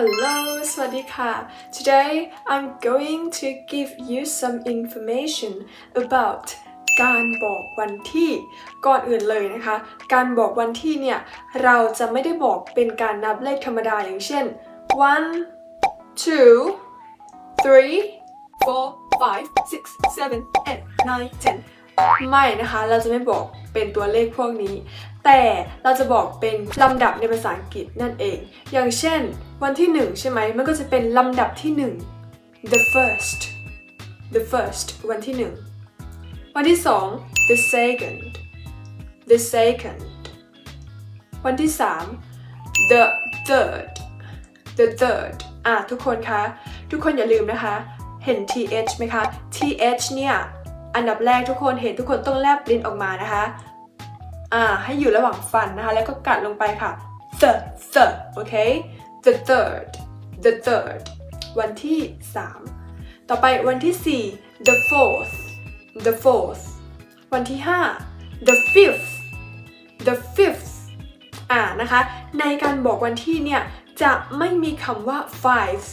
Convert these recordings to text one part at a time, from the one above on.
Hello สวัสดีค่ะ Today I'm going to give you some information about การบอกวันที่ก่อนอื่นเลยนะคะ การบอกวันที่เนี่ยเราจะไม่ได้บอกเป็นการนับเลขธรรมดาอย่างเช่น one two three four five six seven eight nine ten ไม่นะคะ เราจะไม่บอก เป็นตัวเลขพวกนี้ แต่เราจะบอกเป็นลำดับในภาษาอังกฤษนั่นเอง อย่างเช่น วันที่หนึ่งใช่ไหมมันก็จะเป็นลำดับที่หนึ่ง the first the first วันที่หนึ่งวันที่สอง the second the second วันที่สาม the third the third อะทุกคนคะ ทุกคนอย่าลืมนะคะ เห็น th ไหมคะ th เนี่ย อันดับแรกทุกคนเห็นทุกคนต้องแลบลิ้นออกมานะคะ อ่า ให้อยู่ระหว่างฟันนะคะ แล้วก็กัดลงไปค่ะ the the โอเค the third the third วันที่ 3 ต่อไปวันที่ 4 the fourth the fourth วันที่ 5 the fifth the fifth อ่านะคะ ในการบอกวันที่เนี่ย จะไม่มีคำว่า five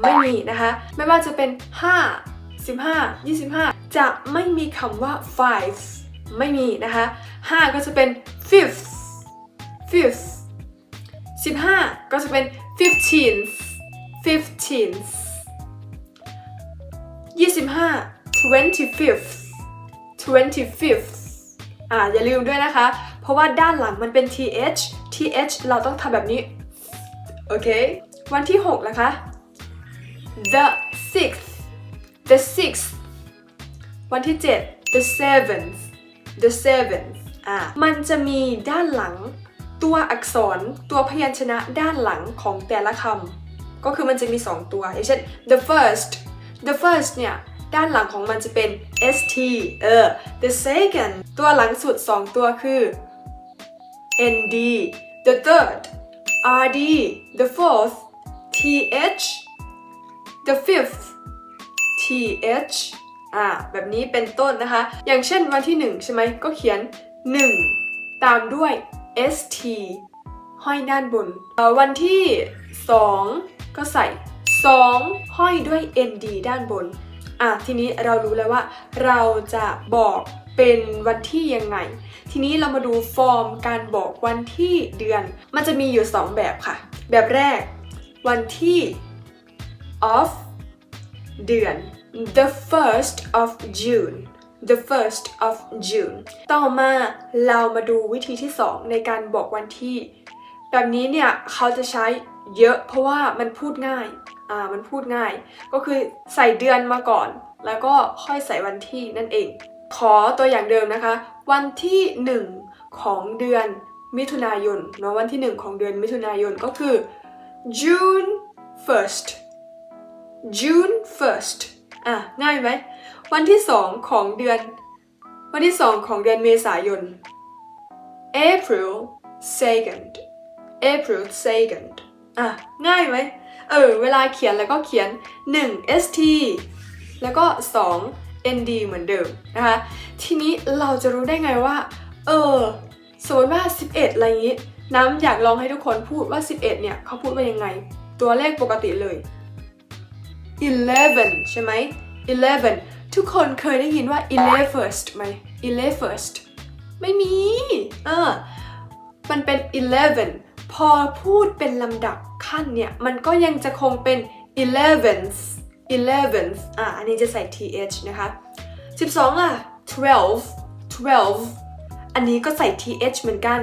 ไม่มีนะคะ ไม่ว่าจะเป็น 5 15 25 จะไม่มีคำว่า five ไม่มีนะคะ 5 ก็จะเป็น fifth fifth 15 ก็จะเป็น fifteenth fifteenth 25 twenty-fifth twenty-fifth อ่าอย่าลืมด้วยนะคะ เพราะว่าด้านหลังมันเป็น th th เราต้องทำแบบนี้ โอเค วันที่ 6 นะคะ the sixth the sixth วันที่ 7 the seventh the seventh อ่ามันจะมีด้านหลัง ตัวอักษรตัวพยัญชนะด้านหลังของแต่ละคำก็คือมันจะมี 2 ตัว อย่างเช่น the first the first เนี่ย ด้านหลังของมันจะเป็น st เออ the second ตัวหลังสุด 2 ตัวคือ nd the third rd the fourth th the fifth th อ่าแบบนี้เป็นต้นนะคะ อย่างเช่นวันที่ 1 ใช่ไหมก็เขียน 1 ตามด้วย st ห้อยด้านบน วันที่ 2 ก็ใส่ 2 ห้อยด้วย nd ด้านบน อะทีนี้เรารู้แล้วว่า เราจะบอกเป็นวันที่ยังไง ทีนี้เรามาดูฟอร์มการบอกวันที่เดือน มันจะมีอยู่ 2 แบบค่ะ แบบแรก วันที่ of เดือน the first of June the first of June ต่อมาเรามาดูวิธีที่ 2 ในการบอกวันที่ แบบนี้เนี่ยเขาจะใช้เยอะเพราะว่ามันพูดง่าย อ่า มันพูดง่าย ก็คือใส่เดือนมาก่อน แล้วก็ค่อยใส่วันที่นั่นเอง ขอตัวอย่างเดิมนะคะ วันที่ 1 ของเดือนมิถุนายนเนาะวันที่ 1 ของเดือนมิถุนายนก็คือ June 1st June 1st อะ ง่ายไหม วันที่2ของเดือน วันที่2ของเดือนเมษายน April 2nd April 2nd อะ ง่ายไหม เออ เวลาเขียนแล้วก็เขียน 1 st แล้วก็ 2 nd เหมือนเดิมนะคะ ทีนี้เราจะรู้ได้ไงว่า เออ สมมติว่า 11 อะไรอย่างนี้ น้ำอยากลองให้ทุกคนพูดว่า 11 เนี่ย เขาพูดว่ายังไง ตัวเลขปกติเลย 11ใช่ไหม11ทุกคนเคยได้ยินว่า 11st ไหม 11st ไม่มีเออมันเป็น11พอพูดเป็นลำดับขั้นเนี่ย มันก็ยังจะคงเป็น 11th 11th อะ อันนี้จะใส่ th นะคะ 12ล่ะ12 12อันนี้ก็ใส่ th เหมือนกัน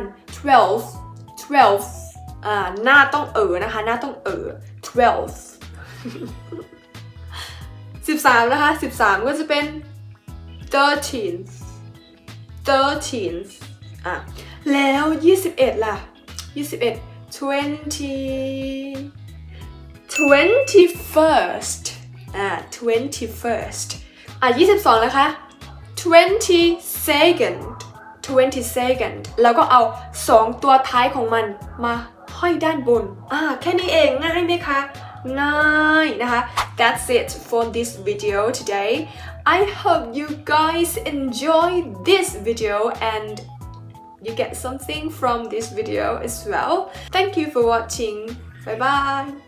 12 12อ่า หน้าต้องเออนะคะ หน้าต้องเออ12 13 นะคะ 13 ก็จะเป็น thirteen thirteen อะ แล้ว 21 ล่ะ 21 twenty twenty first อะ twenty first อะ 22 นะคะ twenty second twenty second แล้วก็เอา 2 ตัวท้ายของมันมาห้อยด้านบน อะแค่นี้เองง่ายไหมคะ ง่ายนะคะ That's it for this video today I hope you guys enjoy this video and you get something from this video as well. Thank you for watching. Bye bye.